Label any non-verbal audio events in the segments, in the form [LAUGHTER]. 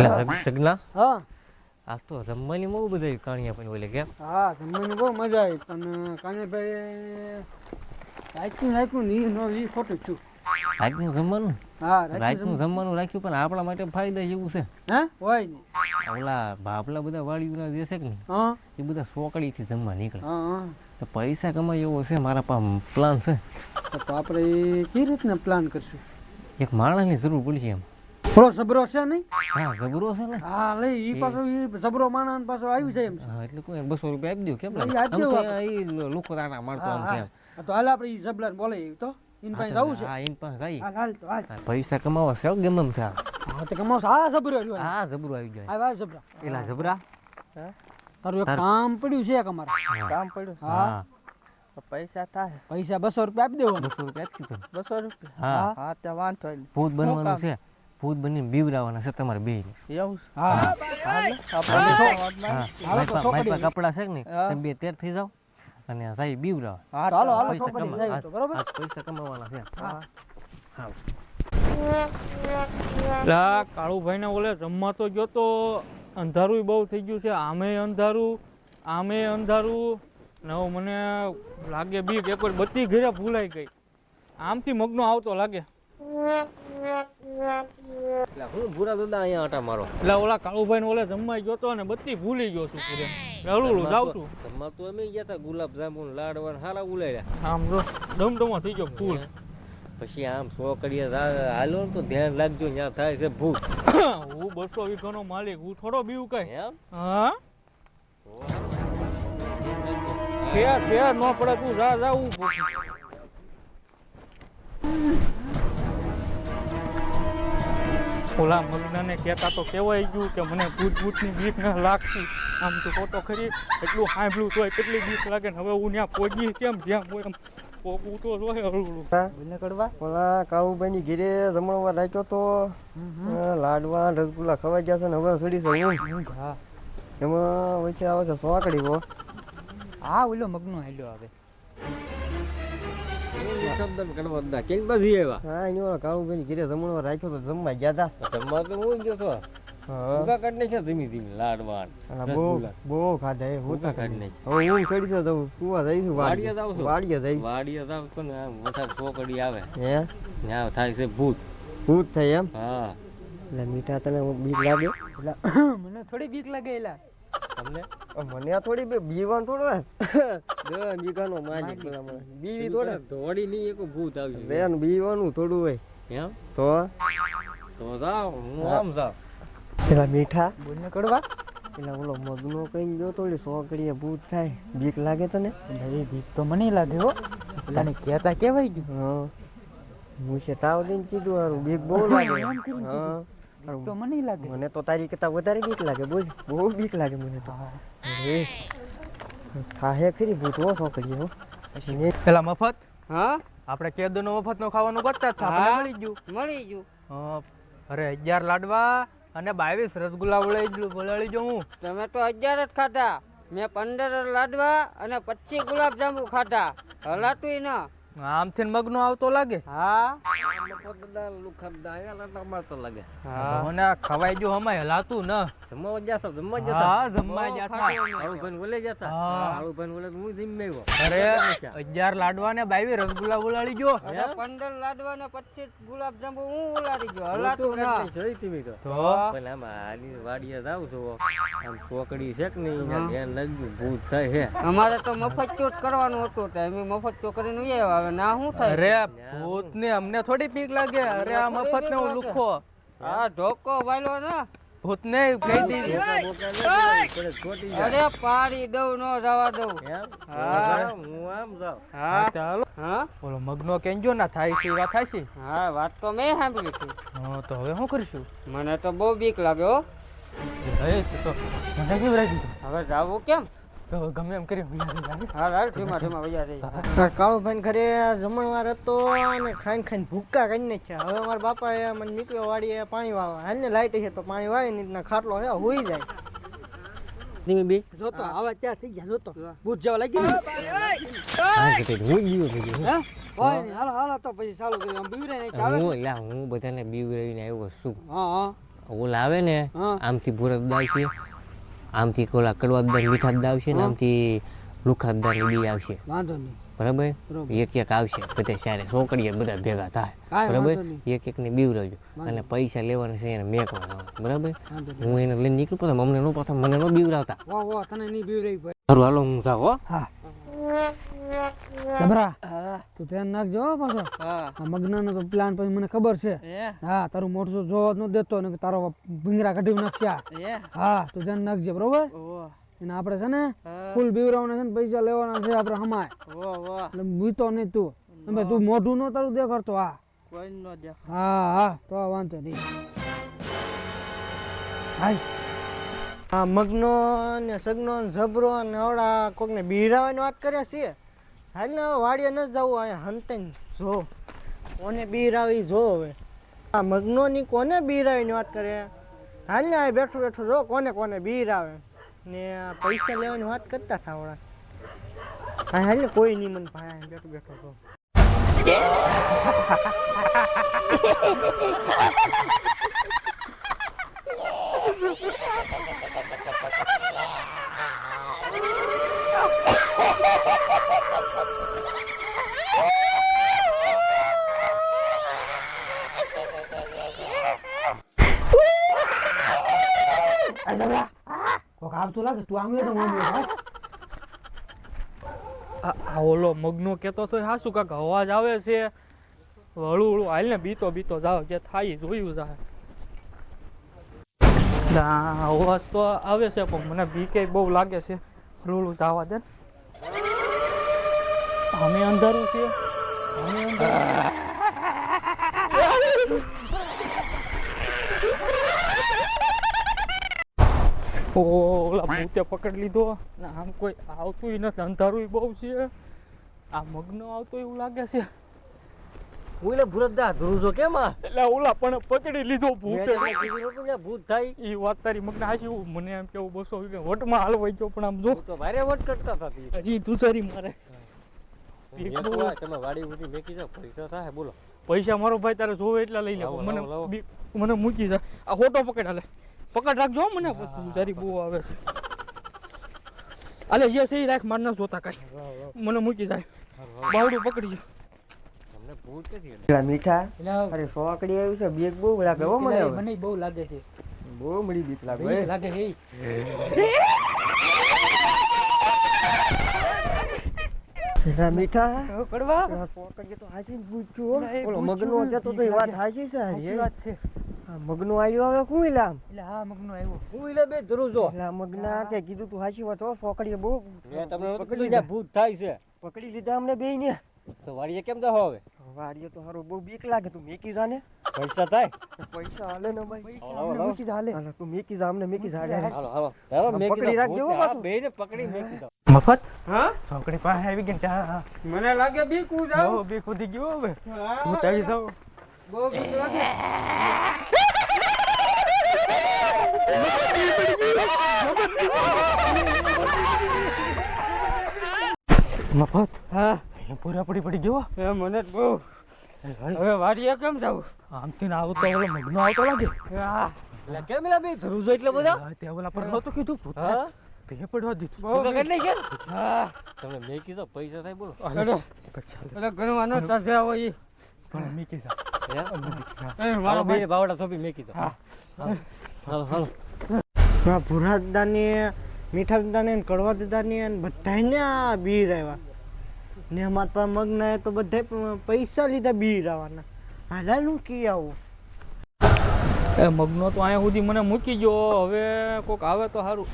સગના હા. આ તો જમવાની બહુ બધા કાણિયા પણ ઓલે કેમ હા બહુ મજા આવી પણ કાનેભાઈ રાખ્યું રાખ્યું ને નો ઈ ખોટું છું. રાતનું જમવાનું? હા રાતનું જમવાનું. રાખ્યું પણ આપણા માટે ફાયદા જેવું છે. હે? હોય નહીં ઓલા બાપલા બધા વાડીઓના જે છે કે હા. એ બધા સોકડીથી જમવા નીકળે. હા તો પૈસા કમાય એવો છે મારા પાસે પ્લાન છે. તો આપણે કઈ રીતના પ્લાન કરશું? એક માણસની જરૂર પડશે એમ. થોડો સબરો છે નહીં? હા જબરો છે ને હા લે ઈ પાછો ઈ જબરો માણસ પાછો આવી જાય એમ હા એટલે કોઈ 200 રૂપિયા આપી દો કેમ દો તો એ લોકો તારા મારતો આમ કેમ. તો હાલ આપણે ઈ જબલાને બોલાવી તો. ઇન પાસે જવું છે. હા એમ પાસે જઈ હાલ હાલ તો હાલ. પૈસા કમાવા છે ગેમ એમ થા હા તો કમાવશો હા જબરો આવ્યો હા જબરું આવી ગયો. હા જબરા. એલા જબરા. તારું એક કામ પડ્યું છે એક અમારે. કામ પડ્યું? હા. હા. પૈસા થાય. પૈસા બસો રૂપિયા આપી દેવો બસો રૂપિયા આપી દીધો. બસો રૂપિયા? હા. હા ત્યાં વાંધો નહીં. ભૂત બનવાનું? છે. ભૂત બનીને બીવરાવાના છે તમારે બે કપડા છે ને તમે બે તેર થઈ જાઓ અને સાહેબ બીવરાવા હા ચાલો હાલો હાલો પૈસા કમાવાના છે. હા હા. લા કાળુભાઈને ઓલે જમવા તો ગયો તો અંધારું બહુ થઈ ગયું છે. આમે અંધારું આમે અંધારું. ને મને લાગે બીક એક વાર બધી ઘરે ભૂલાઈ ગઈ. આમથી મગનો આવતો લાગે. એટલે હું અહીંયા આટા મારો. એટલે ઓલા કાળુભાઈ ઓલે જમવા ગયો તો ને બધી ભૂલી ગયો છું પૂરે રડું જાવ છું. જમવા તો અમે ગયા હતા ગુલાબ જાંબુ લાડવા હારા ઉલાડ્યા આમ જો ડમડમો થઈ ગયો ફૂલ. પછી આમ સો સોકડીએ હાલો ને તો ધ્યાન રાખજો ત્યાં થાય છે ભૂત. [COUGHS] હું બસો વીઘાનો માલિક હું થોડો બીવું કઈ. એમ? હા? ફેર ફેર ન પડે તું જા જા હું ઓલા મગ્નને કહેતા તો કેવાય ગયું કે મને ભૂત ભૂતની બીક ન લાગતી. આમ તો ખોટો ખરી એટલું સાંભળ્યું તોય કેટલી બીક લાગે ને હવે હું ત્યાં પહોંચી કેમ જ્યાં હોય એમ પોગવું તો જોઈએ હળવું બોલને કડવા? ઓલા કાળુભાઈ ની ઘીરે જમણવા રાખ્યો તો લાડવા રસગુલ્લા ખવાઈ ગયા છે ને હવે સડી છે. હા. એમાં વચ્ચે આવે છે સોકડી હા ઓલો મગનો હાલ્યો આવે. શબ્દ કરવા દા કેમ બાજી આવ્યા હા એની ઓલા કાળુભાઈ ની ઘીરે જમણવા રાખ્યો તો જમવા ગયા જમવા તો હું ગયો તો. ધીમી ધીમી લાડવા ને અલા, બહુ બહુ ખાધા એ હું ભૂકા કાઢને હવે ઊંઘ ચડી છે સુવા જઈશું જાવ છો? વાડિયા જઈ વાડીએ જાવ તો ને વરસાદ સોકડી આવે. હે? ત્યાં થાય છે ભૂત. ભૂત થાય એમ? હા. એટલે મીઠા તને બીક લાગે? [COUGHS] મને થોડી બીક લાગે એલા. તમને? મને થોડી બે- બીવાન થોડો હે દસ બીઘાનો માલિક પેલા મને. બીવી થોડે? દોડી નહીં એક ભૂત આવ્યું બેન બીવાનું થોડું હોય. એમ? તો? તો જાવ હું આમ જાવ પેલા મીઠા? બોલને કડવા? પેલા ઓલો મગનો કઈ ગયો થોડી સોકડીએ ભૂત થાય. બીક લાગે તને? ભાઈ બીક તો મને લાગે હો. તને કહેતા કેવાય ગયું? હા. હું છે તાવ દઈને કીધું હારું. બીક બહુ લાગે. હા. તો મને લાગે. મને તો તારી કરતા વધારે બીક લાગે બોલ. બહુ બીક લાગે મને તો. અરે. થાહે ખરી ભૂત હો. સોકડીએ હો પેલા મફત? હા? આપણે કેદુનો મફત નો ખાવાનું કરતા હતા આપણે મળી ગયું. મળી ગયું. હા, અરે અગિયાર લાડવા અને બાવીસ રસગુલ્લા વળાઈ વળાડી જો હું. તમે તો અગિયાર જ ખાધા. મેં પંદર લાડવા અને પચીસ ગુલાબ જાંબુ ખાધા. હલાતું ન. આમથી મગનો આવતો લાગે? હા લાગે. હા. ખવાઈ જો અમાય હલાતું ન. જમવા જતા જમવા હા જતા. જમવા જતા. હાળુભાઈ બોલે જાતા. હા. હાળુભાઈ બોલે હું જીમ અરે અગિયાર લાડવા ને બાવીસ રસગુલ્લા બોલાડી જો અને પંદર લાડવા ને 25 ગુલાબ જાંબુ હું બોલાડી ગયો. હું હલાતું ન. જોઈ તી તો. તો? પેલા આમ આની વાડીએ જાવ છો. આમ ચોકડી છે કે નહીં ધ્યાન લાગ્યું ભૂત થાય છે. અમારે તો મફત ચોટ કરવાનું હતું તો અમે મફત ચો કરીને ઉઈ આવ્યા. હવે ના હું થાય અરે ભૂત ને અમને થોડી બીક લાગે અરે આ મફત ને હું લુખો હા ઢોકો વાયલો ને ભૂત ને કહી દીધી અરે પાડી દઉં નો જવા દઉં હા. હું આમ જાવ હા ચાલો હા બોલો મગનો કેંજો ના થાય છે વાત થાય છે હા વાત તો મેં સાંભળી છે હા તો હવે શું કરશું મને તો બહુ બીક લાગે હો હવે જાવું કેમ તો ગમે એમ કરી હા હાલ ધીમા ધીમા વૈયા જઈએ. કાળુભાઈ ઘરે જમણવાર હતો અને ખાઈને ખાઈને ભૂક્કા કરી નાખ્યા. હવે મારા એ મને નીકળ્યો વાડીએ પાણી વાવા હાલ ને લાઈટ છે તો પાણી વાવે ને રીતના ખાટલો હે હોઈ જાય. ધીમે બે. આવા ત્યાં થઈ ગયા જોતો. ભૂત જવા લાગી ગયો. હાલો હાલો તો પછી ચાલુ કરી આવે હું લા હું બધાને બીવરાઈને આવ્યો છું. હા ઓલા આવે ને હા. આમથી ભૂરત દાવ છે. આમથી ઓલા કડવાદાર મીઠા દાવ છે ને. આમથી લુખાદાર બી આવશે. વાંધો નહીં. બરાબર? એક એક આવશે બધે સારે છોકરીએ બધા ભેગા થાય. બરાબર? એક એક ને બીવરાવજો અને પૈસા લેવાના છે એને મેકવા બરાબર? હું એને લઈને નીકળું પણ અમને નો પાછા મને નો બીવરાવતા તને નહીં હાલો હું જાઉં હા. જબરા. તું ધ્યાન નાખજો હો પાછો. હા. મગ્નનો તો પ્લાન પછી મને ખબર છે. હા? તારું મોટું જોવા ન દેતો ને તારો ભીંગરા કાઢી નાખ્યા. હા? તું ધ્યાન નાખજે બરોબર? એને આપણે છે ને ફૂલ બીવરાવના છે ને પૈસા લેવાના છે આપણે હમાય. એટલે બીતો નહીં તું. તું મોઢું ન તારું દેખાડતો હા. કોઈ નો દે હા હા તો વાંધો નહીં. હાય. આ મગનો ને સગનો ને જબરો ને આવડા કોકને બીરાવાની વાત કરે છે હાલ ને વાડીએ ન જવું અહીંયા હંતે જો, કોને બીરાવી, જો હવે. આ મગ્નોની કોને બીરાવીની વાત કરે? હાલ ને અહીં બેઠું બેઠું જો કોને કોને બીરાવે. ને પૈસા લેવાની વાત કરતા હતા આવડા હા હાલ ને કોઈ નહીં મને ભાઈ બેઠું બેઠો જો. [LAUGHS] કોક આવતું લાગે, તું ઓલો મગનો કેતો તો હાસુ કાક અવાજ આવે છે? હળું હળું, હાલ ને, બીતો બીતો જાવ જે થાય જોયું જાય ના અવાજ તો આવે છે, પણ મને બીકે બહુ લાગે છે. હળું જવા દે ને. અમે અંધારું છે અમે અંધારું. ઓલા ભૂતે પકડી લીધો. ને આમ કોઈ આવતું નથી. અંધારું બહુ છે. આ મગ્ન આવતો એવું લાગે છે. ઓલા ભૂરતદા ધ્રુજો કેમ એટલે ઓલા પણ પકડી લીધો ભૂતે. ભૂત થાય. એ વાત તારી મગને હાચી? મને એમ કેવું બસો વટમાં હાલવાઈ ગયો પણ આમ જો. તો ભારે વટ કરતા હતા હજી તું સારી મારે તમે વાડી મેકી પૈસા થાય બોલો. પૈસા મારો ભાઈ તારે જોવે એટલા લઈ લે. મને લાવો. બી- મને મૂકી જા આ ફોટો પકડ હાલે. પકડ રાખજો મને. તારી બહુ આવે અલે જે સહી રાખ માર ના જોતા કઈ. મને મૂકી જાય બાવડું પકડી જો. તમને ભૂત નથી એટલે. પેલા મીઠા? અરે સોકડી આવ્યું છે બેગ બહુ લાગે હો મને મને બહુ લાગે છે. બહુ મળી બીક લાગે લાગે છે મીઠા કડવા આ તો હાચી પૂછ્યું ઓલો મગનો જતો તો એ વાત હાચી છે હારી. વાત છે. મગનો આવ્યો હવે કોણ લામ એટલે હા મગનો આવ્યો. હું બે ધ્રુજો મગના તે કીધું તું હાચી વાત હો સોકડીએ બહુ તમને પકડી ભૂત થાય છે. પકડી લીધા અમને બે ને તો વાડીએ કેમ તો હવે? વાડીએ તો હારો બહુ બીક લાગે તું મેકી જાને. પૈસા થાય. પૈસા હાલે ને ભાઈ. મૂકી હાલે હાલો તું મેકી જા અમને મેકી જા હાલો હાલો. હાલો મેકી પકડી રાખજો હો ભૂત, હા, પાછું. પકડી મેકી દો મફત? હા? છોકરી પાસે આવી ગઈ ચા મને લાગે બી કુ જાવ હો બી ખુદી ગયો હવે. હું. તારી જાવ બહુ બીક લાગે. મફત? હા. પૂરા પડી પડી ગયો? એ મને બહુ. હવે વાડીએ કેમ જાવ? આમથી ને આવતો ઓલો મગનો આવતો લાગે. એટલે કેમ એલા બે ધ્રુજો એટલે બધા? હા, તે ઓલા પર નહોતું કીધું. હા. ભે પડવા દીધું. બહુ કરી નાખી ને? હા. તમને મેકી પૈસા થાય બોલો. અરે પછી અરે ઘણવા ન થશે ઈ. પણ મીકી કીધા. હે? એ મારો બે બાવડા જાઓ હાલો હાલો. આ મીઠા દાદાને ને કડવા દાદાને ને બધાયને આ બીર આવ્યા ને અમારા પાસે મગના તો બધા પૈસા લીધા બીરાવાના હાલા નું કી આવું? એ મગનો તો અહીંયા સુધી મને મૂકી ગયો. હવે કોક આવે તો સારું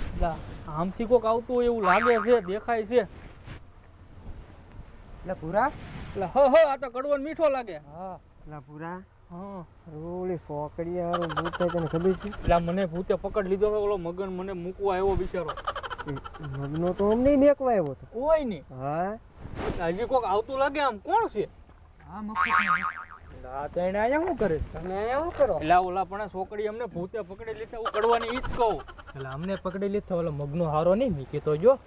આમથી કોક આવતું હોય એવું લાગે છે દેખાય છે. એટલે પૂરા એટલે હ હ આ તો કડવો મીઠો લાગે. હા. એટલે પૂરા હા. ઓલી સોકડી હારું ભૂત તને ખબર છે? એટલે મને ભૂતે પકડ લીધો તો ઓલો મગન મને મૂકવા આવ્યો બિચારો. મગનો તો અમને મેકવા આવ્યો તો. કોઈ નહીં હા? હજી કોક આવતું લાગે આમ કોણ છે? હા એને અહીંયા શું કરે? તમે અહીંયા શું કરો? એટલે ઓલા પણ છોકરી અમને ભૂતે પકડી લીધા હું કડવાની ઈ જ કહું. એટલે અમને પકડી લીધા ઓલો મગનો હારો નહીં મીકી તો જો.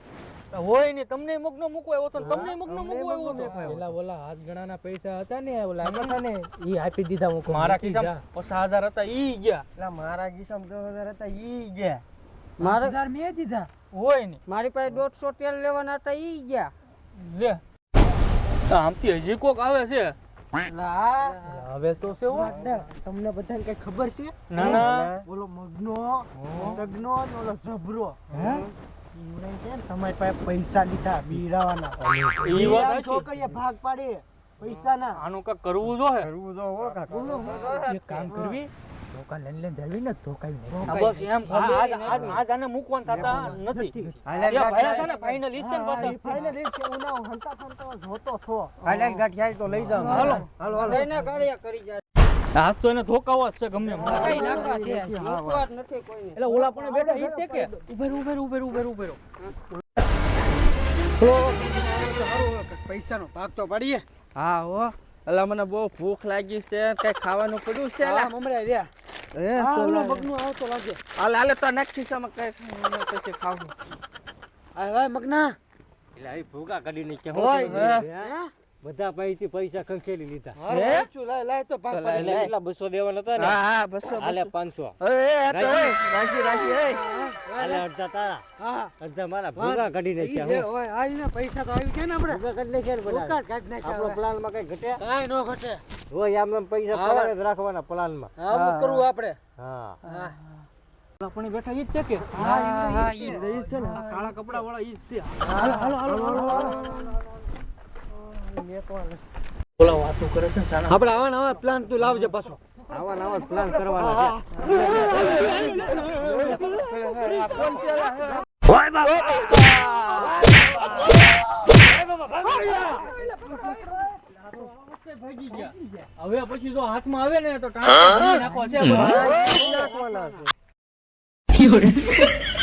હોય ને તમને મગનો મૂકવો આવ્યો તો તમને મગનો મૂકવો આવ્યો. ઓલા હાથ ગણાના પૈસા હતા ને ઓલા ને એ આપી દીધા હું મારા કિસ્સા પચાસ હજાર હતા ઈ ગયા. એટલે મારા દસ હજાર હતા ઈ ગયા. મારે મેં દીધા. હોય ને મારી પાસે દોઢસો તેલ લેવાના હતા ઈ ગયા. લે. આમથી હજી કોક આવે છે. હવે તો છે તમને બધાને કઈ ખબર છે? ના ના. ઓલો મગનો સગનો ને ઓલો જબરો ને તમારી પાસે પૈસા લીધા બીરાવાના. છોકરીએ ભાગ પાડી પૈસાના. આનું કઈ કરવું જોઈએ કરવું તો હો કાકા. એક કામ કરવી ધોકા લઈને લઈને જાવી ને ધોકાવી આ બસ એમ. આજ આજ આજ આને મૂકવાનું થતા નથી. એ ભાઈ છે ને ફાઇનલ ઈચ્છે ને હા, પાછા. ઈ final ઈ જ છે. હું હંતા ફરતા જોતો છો. હાલે ગાંઠિયા તો લઈ જાઓ. હાલો. હાલો હાલો. લઈને ગાળિયા કરી જાય. આજ તો એને ધોકાવા છે ગમે એમ. કઈ નાખવા છે? મૂકવા નથી કોઈને. એટલે ઓલા પણ બેઠા ઈ છે કે? ઉભેર ઉભેર ઉભેર ઉભેર ઉભેર. પૈસાનો ભાગ તો પાડીએ. હા હો. અલા મને બહુ ભૂખ લાગી છે કઈ ખાવાનું પડ્યું છે અલા? મમરા રહ્યા. એ તો ઓલો લા- મગનો આવતો લાગે. હાલ હાલે તો નાખ ખિસ્સામાં કઈ પછી ખાવું? આ ભાઈ મગના. એટલે ભૂગા ભૂકા કાઢીને કે હોય. બધા પાસેથી પૈસા ખંખેલી લીધા. લાય તો કેટલા દેવાના હતા ને? હા હા બસો હાલે બસો. એ એ, તો એ રાખી રાખી એ. હાલે અડધા તારા. હા અડધા મારા ભૂકા કાઢીને ઈ હું. ઓય, આજ પૈસા તો આવી ગયા ને આપણે. ભૂકા કાઢી નાખ્યા બધા. ભૂકા કાઢ નાખ્યા આપણો પ્લાનમાં કઈ ઘટે? કાંઈ નો ઘટે. હોય આમ આમ પૈસા જ રાખવાના પ્લાનમાં કરવું આપણે. હા. બેઠા ઈ જ છે કે? હા હા ઈ રહી છે ને. કાળા કપડા વાળા ઈ જ છે. હાલો હાલો હાલો હાલો. તો વાતો કરે છે આપણે આવા નવા પ્લાન તું લાવજે પાછો. આવા નવા પ્લાન કરવાના છે. ભાગી ગયા હવે પછી જો હાથમાં આવે ને તો. નાખવાના છે. [LAUGHS]